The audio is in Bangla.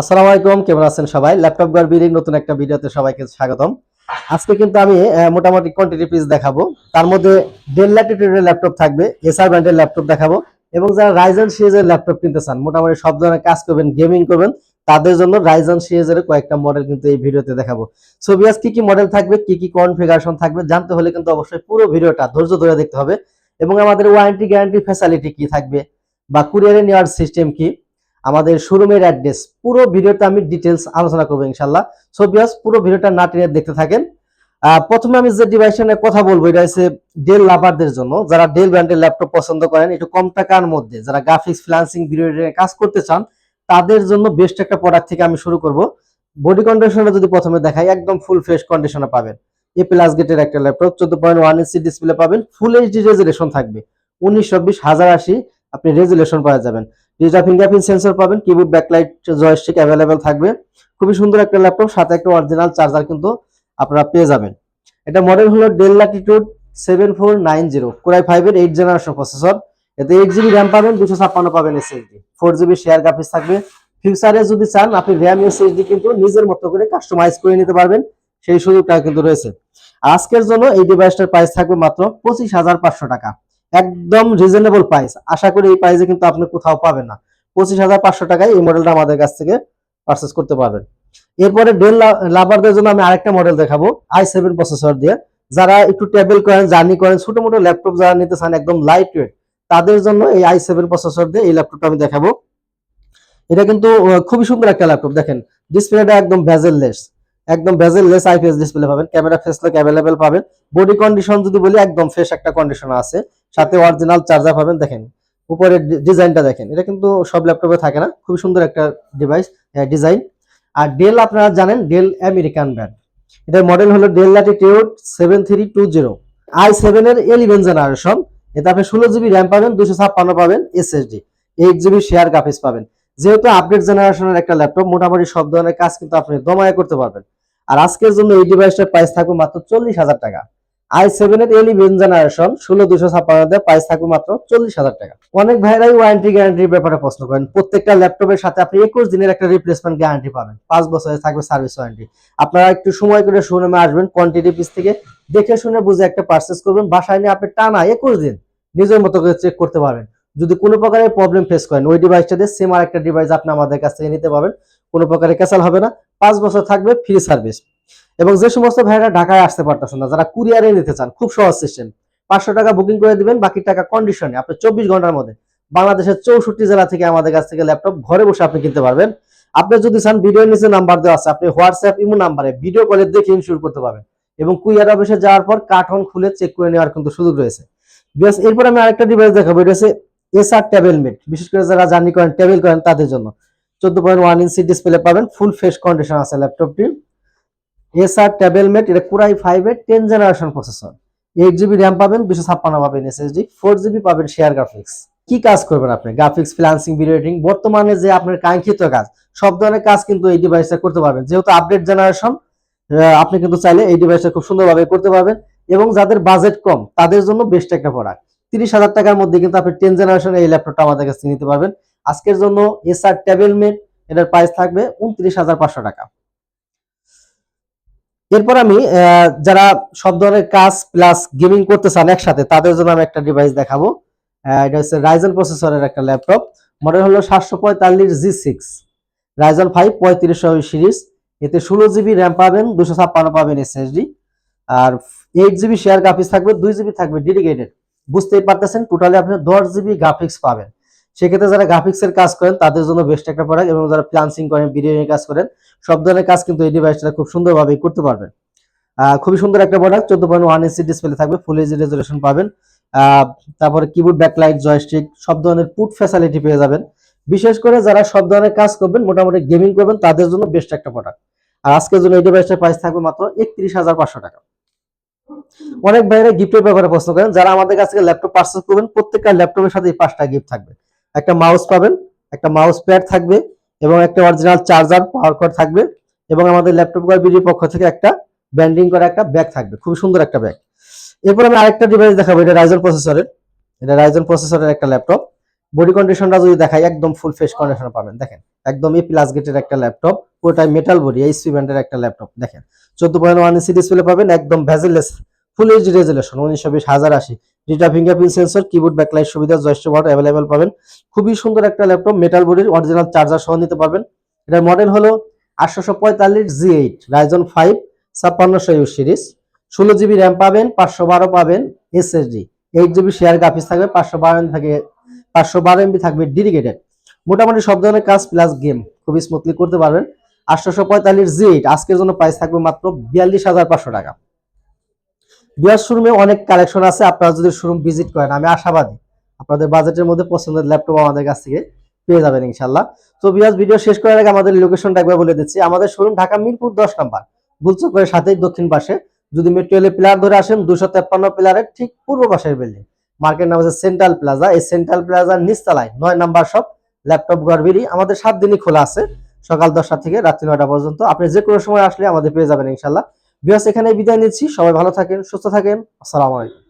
আসসালামু আলাইকুম, কেমন আছেন সবাই? ল্যাপটপ গার বিলিং নতুন একটা ভিডিওতে সবাইকে স্বাগতম। আজকে কিন্তু আমি মোটামুটি কোয়ান্টিটি পিস দেখাবো। তার মধ্যে ডেল ল্যাটিটিউডের ল্যাপটপ থাকবে এসআর ব্র্যান্ডের ল্যাপটপ দেখাবো। এবং যারা রাইজন সিরিজের ল্যাপটপ কিনতে চান, মোটামুটি সব ধরনের কাজ করবেন গেমিং করবেন, তাদের জন্য রাইজন সিরিজের কয়েকটা মডেল কিন্তু এই ভিডিওতে দেখাবো। সো কি কি মডেল থাকবে, কি কি কনফিগারেশন থাকবে, জানতে হলে কিন্তু অবশ্যই পুরো ভিডিওটা ধৈর্য ধরে দেখতে হবে। এবং আমাদের ওয়ারেন্টি গ্যারান্টি ফ্যাসিলিটি কি থাকবে, বা কুরিয়ারে নেওয়ার সিস্টেম কি আমাদের শোরুমের অ্যাড্রেস পুরো ভিডিওতে আমি ডিটেলস আলোচনা করব ইনশাল্লাহ। সো বিয়াস পুরো ভিডিওটা না টেনে দেখতে থাকেন। প্রথমে আমি যে ডিভাইস নিয়ে কথা বলব, এটা হচ্ছে ডেল লাভারদের জন্য। যারা ডেল ব্র্যান্ডের ল্যাপটপ পছন্দ করেন, একটু কম টাকার মধ্যে, যারা গ্রাফিক্স ফ্রিল্যান্সিং ভিডিও কাজ করতে চান, তাদের জন্য বেস্ট একটা প্রোডাক্ট থেকে আমি শুরু করব। বডি কন্ডিশনটা যদি প্রথমে দেখাই, একদম ফুল ফ্রেশ কন্ডিশনে পাবেন। এ প্লাস গেটের একটা ল্যাপটপ চোদ্দ পয়েন্ট ওয়ান ইঞ্চি ডিসপ্লে পাবেন। ফুল এইচডি রেজুলেশন থাকবে। উনিশ, চব্বিশ, হাজার আশি, আপনি রেজুলেশন পাওয়া যাবেন। ডিজিটাল ফিঙ্গারপ্রিন্ট সেন্সর পাবেন কিবোর্ড ব্যাকলাইট জয়স্টিক অ্যাভেলেবেল থাকবে। খুবই সুন্দর একটা ল্যাপটপ সাথে একটা অরিজিনাল চার্জার কিন্তু আপনারা পেয়ে যাবেন। এটা মডেল হলো Dell Latitude seven four nine zero core i ফাইভের এইট জেনারেশন প্রসেসর এতে এইট জিবি র্যাম পাবেন দুশো ছাপ্পান্ন পাবেন SSD four GB share graphics থাকবে। ফিউচারে যদি চান, আপনি র্যাম এসএসডি কিন্তু নিজের মতো করে কাস্টমাইজ করে নিতে পারবেন। সেই সুযোগটা কিন্তু রয়েছে। আজকের জন্য এই ডিভাইসটার প্রাইস থাকবে মাত্র পঁচিশ হাজার পাঁচশো টাকা। একদম রিজনেবল প্রাইস আশা করি এই প্রাইসে কিন্তু আপনি কোথাও পাবেন না। পঁচিশ হাজার পাঁচশো টাকায় এই মডেলটা আমাদের কাছ থেকে পারচেস করতে পারবেন। এরপরে ডেল লাভারদের জন্য আমি আরেকটা মডেল দেখাবো আই সেভেন প্রসেসর দিয়ে। যারা একটু টেবিল করেন জার্নি করেন, ছোট মোটো ল্যাপটপ যারা নিতে চান, একদম লাইট ওয়েট তাদের জন্য এই আই সেভেন প্রসেসর দিয়ে এই ল্যাপটপটা আমি দেখাবো। এটা কিন্তু খুবই সুন্দর একটা ল্যাপটপ দেখেন। ডিসপ্লেটা একদম ভেজেললেস একদম ভেজেললেস আইপিএস ডিসপ্লে পাবেন। ক্যামেরা ফেস লক অ্যাভেলেবেল পাবেন। বডি কন্ডিশন যদি বলি, একদম ফ্রেশ একটা কন্ডিশন আছে। সাথে অরিজিনাল চার্জার পাবেন, দেখেন। উপরের ডিজাইনটা দেখেন। এটা কিন্তু সব ল্যাপটপে থাকে না। খুবই সুন্দর একটা ডিভাইস ডিজাইন আর ডেল আপনারা জানেন ডেল আমেরিকান ব্র্যান্ড এটার মডেল হলো Dell Latitude seven three two zero i seven এর এলিভেন জেনারেশন এতে আপনি ষোলো জিবি র্যাম পাবেন দুশো ছাপ্পান্ন পাবেন SSD eight GB share graphics পাবেন। যেহেতু আপডেট জেনারেশনের একটা ল্যাপটপ মোটামুটি সব ধরনের কাজ কিন্তু আপনি দমায় করতে পারবেন। আর আজকের জন্য এই ডিভাইসটার প্রাইস থাকবে মাত্র চল্লিশ হাজার টাকা। আই সেভেন এর এলিভেন জেনারেশন ষোলো দুশো ছাপ্পান্ন প্রাইস থাকবে মাত্র চল্লিশ হাজার টাকা। অনেক ভাইরাই ওয়ারেন্টি গ্যারান্টির ব্যাপারে প্রশ্ন করেন। প্রত্যেকটা ল্যাপটপের সাথে আপনি একুশ দিনের একটা রিপ্লেসমেন্ট গ্যারান্টি পাবেন। পাঁচ বছরের থাকবে সার্ভিস ওয়ারেন্টি আপনারা একটু সময় করে শোরুমে আসবেন কোয়ান্টিটি পিস থেকে দেখে শুনে বুঝে একটা পারচেস করবেন। বাসায় নিয়ে আপনি টানা একুশ দিন নিজের মতো করে চেক করতে পারবেন। যদি কোনো প্রকারের প্রবলেম ফেস করেন, ওই ডিভাইসটা দিয়ে সেম আর একটা ডিভাইস আপনি আমাদের কাছ থেকে নিতে পারবেন। কোনো প্রকারের ক্যাসাল হবে না। পাঁচ বছর থাকবে ফ্রি সার্ভিস এবং যে সমস্ত ভাইরা ঢাকায় আসতে পারতেছেন না, যারা কুরিয়ারে নিতে চান, খুব সহজ সিস্টেম পাঁচশো টাকা বুকিং করে দিবেন, বাকি টাকা কন্ডিশনে আপনি চব্বিশ ঘণ্টার মধ্যে। বাংলাদেশের চৌষট্টি জেলা থেকে আমাদের কাছ থেকে ল্যাপটপ ঘরে বসে আপনি কিনতে পারবেন। আপনি যদি চান, ভিডিওর নিচে নাম্বার দেওয়া আছে, আপনি হোয়াটসঅ্যাপ ইমো নাম্বারে ভিডিও কলে দেখে ইনস্যুর করতে পারবেন। এবং কুরিয়ার অফিসে যাওয়ার পর কার্টন খুলে চেক করে নেওয়ার কিন্তু সুযোগ রয়েছে। এরপর আমি আরেকটা ডিভাইস দেখাবো, এটা হচ্ছে এসআর টেবিল মেট বিশেষ করে যারা জার্নি করেন টেবিল করেন, তাদের জন্য। চোদ্দ পয়েন্ট ওয়ান ইঞ্চি ডিসপ্লে পাবেন ফুল ফ্রেশ কন্ডিশন আছে ল্যাপটপটি এসআর টেবিল মেট এটা কুরাই ফাইভের ten generation processor eight GB RAM পাবেন, দুশো ছাপ্পান্ন পাবেন এসএসডি ফোর জিবি পাবেন শেয়ার গ্রাফিক্স কি কাজ করবেন আপনি? গ্রাফিক্স ফ্রিল্যান্সিং ভিডিও বর্তমানে যে আপনার কাঙ্ক্ষিত কাজ, সব ধরনের কাজ কিন্তু এই ডিভাইসটা করতে পারবেন। যেহেতু আপডেট জেনারেশন আপনি কিন্তু চাইলে এই ডিভাইসটা খুব সুন্দরভাবে করতে পারবেন এবং যাদের বাজেট কম, তাদের জন্য বেস্ট একটা প্রোডাক্ট তিরিশ হাজার টাকার মধ্যে কিন্তু আপনি টেন জেনারেশন এই ল্যাপটপটা আমাদের কাছে নিতে পারবেন। আজকের জন্য এসআর টেবিল মেট এটার প্রাইস থাকবে উনত্রিশ হাজার পাঁচশো টাকা। এরপর আমি যারা সব ধরনের কাজ প্লাস গেমিং করতে চান একসাথে, তাদের জন্য আমি একটা ডিভাইস দেখাবো। এটা হচ্ছে রাইজন প্রসেসরের একটা ল্যাপটপ মডেল হলো সাতশো পঁয়তাল্লিশ জি সিক্স। রাইজন ফাইভ পঁয়ত্রিশ সিরিজ এতে ষোলো জিবি র্যাম পাবেন, দুশো ছাপ্পান্ন পাবেন এসএসডি আর এইট জিবি শেয়ার গ্রাফিক্স থাকবে, দুই জিবি থাকবে ডেডিকেটেড বুঝতেই পারতেছেন টোটালি আপনি দশ জিবি গ্রাফিক্স পাবেন। সেক্ষেত্রে যারা গ্রাফিক্সের কাজ করেন, তাদের জন্য বেস্ট একটা প্রোডাক্ট এবং যারা প্লান্সিং করেন ভিডিও কাজ করেন, সব ধরনের কাজ কিন্তু এই ডিভাইসটা খুব সুন্দরভাবে করতে পারবেন। খুবই সুন্দর একটা প্রোডাক্ট চোদ্দ পয়েন্ট ওয়ান ইঞ্চি ডিসপ্লে থাকবে ফুল এইচডি রেজলিউশন পাবেন। তারপরে কিবোর্ড ব্যাকলাইট জয়স্টিক সব ধরনের পুট ফ্যাসিলিটি পেয়ে যাবেন। বিশেষ করে যারা সব ধরনের কাজ করবেন, মোটামুটি গেমিং করবেন, তাদের জন্য বেস্ট একটা প্রোডাক্ট আর আজকের জন্য এই ডিভাইসটার প্রাইস থাকবে মাত্র একত্রিশ হাজার পাঁচশো টাকা। অনেক ভাইরা গিফটের ব্যাপারে প্রশ্ন করেন, যারা আমাদের কাছ থেকে ল্যাপটপ পার্চেস করবেন, প্রত্যেকটা ল্যাপটপের সাথে এই পাঁচটা গিফট থাকবে। একটা মাউস পাবেন, একটা মাউস প্যাড থাকবে এবং একটা অরিজিনাল চার্জার পাওয়ার কর্ড থাকবে এবং আমাদের ল্যাপটপ ভিডিওর পক্ষ থেকে একটা ব্যান্ডিং করা একটা ব্যাগ থাকবে, খুব সুন্দর একটা ব্যাগ এরপর আমি আরেকটা ডিভাইস দেখাবো, এটা রাইজন প্রসেসরের এটা রাইজন প্রসেসরের একটা ল্যাপটপ বডি কন্ডিশনটা যদি দেখাই, একদম ফুল ফেস কন্ডিশন পাবেন, দেখেন। একদম এই প্লাস গেটের একটা ল্যাপটপ পুরোটাই মেটাল বডি এইচপি ব্র্যান্ডের একটা ল্যাপটপ দেখেন। চোদ্দ পয়েন্ট ওয়ান ইঞ্চি ডিসপ্লে পাবেন, একদম ভ্যাজেলেস ফুল এইচডি রেজুলেশন উনিশশো বিশ, হাজার আশি। ডিটা ফিঙ্গারপ্রিন্ট সেন্সর কিবোর্ড ব্যাকলাইট সুবিধা জয়স্ট বোর্ড অ্যাভেলেবেল পাবেন। খুবই সুন্দর একটা ল্যাপটপ মেটাল বডির অরিজিনাল চার্জার সহ নিতে পারবেন। এটার মডেল হলো আটশোশো পঁয়তাল্লিশ জি এইট রাইজন ফাইভ ছাপ্পান্নশো ইউ সিরিজ। ষোলো জিবি র্যাম পাবেন, পাঁচশো বারো পাবেন SSD eight GB share graphics থাকবে, পাঁচশো বারো এমবি থাকে, পাঁচশো বারো এমবি থাকবে ডেডিকেটেড মোটামুটি সব ধরনের কাজ প্লাস গেম খুবই স্মুথলি করতে পারবেন। আটশোশো পঁয়তাল্লিশ জি এইট, আজকের জন্য প্রাইস থাকবে মাত্র বিয়াল্লিশ হাজার পাঁচশো টাকা। বিয়ার শোরুমে অনেক কালেকশন আছে, আপনারা যদি শোরুম ভিজিট করেন, আমি আশাবাদী। আপনাদের বাজেটের মধ্যে পছন্দের ল্যাপটপ আমাদের কাছ থেকে পেয়ে যাবেন ইনশাল্লাহ তো বিয়াস ভিডিও শেষ করার আগে আমাদের লোকেশনটা একবার বলে দিচ্ছি। আমাদের শোরুম ঢাকা মিরপুর দশ নাম্বার গুলচকের সাথেই দক্ষিণ পাশে। যদি মেট্রো পিলার ধরে আসেন দুশো তেপ্পান্ন পিলারের ঠিক পূর্ব পাশের বিল্ডিং মার্কেট নাম হচ্ছে সেন্ট্রাল প্লাজা এই সেন্ট্রাল প্লাজার নিচতলায় নয় নাম্বার শপ ল্যাপটপ গড়বিরি আমাদের সাত দিনই খোলা আছে, সকাল দশটা থেকে রাত্রি নয়টা পর্যন্ত। আপনি যে কোনো সময় আসলে আমাদের পেয়ে যাবেন ইনশাল্লাহ বিয়াস এখানে বিদায় নিচ্ছি। সবাই ভালো থাকেন সুস্থ থাকেন। আসসালামু আলাইকুম।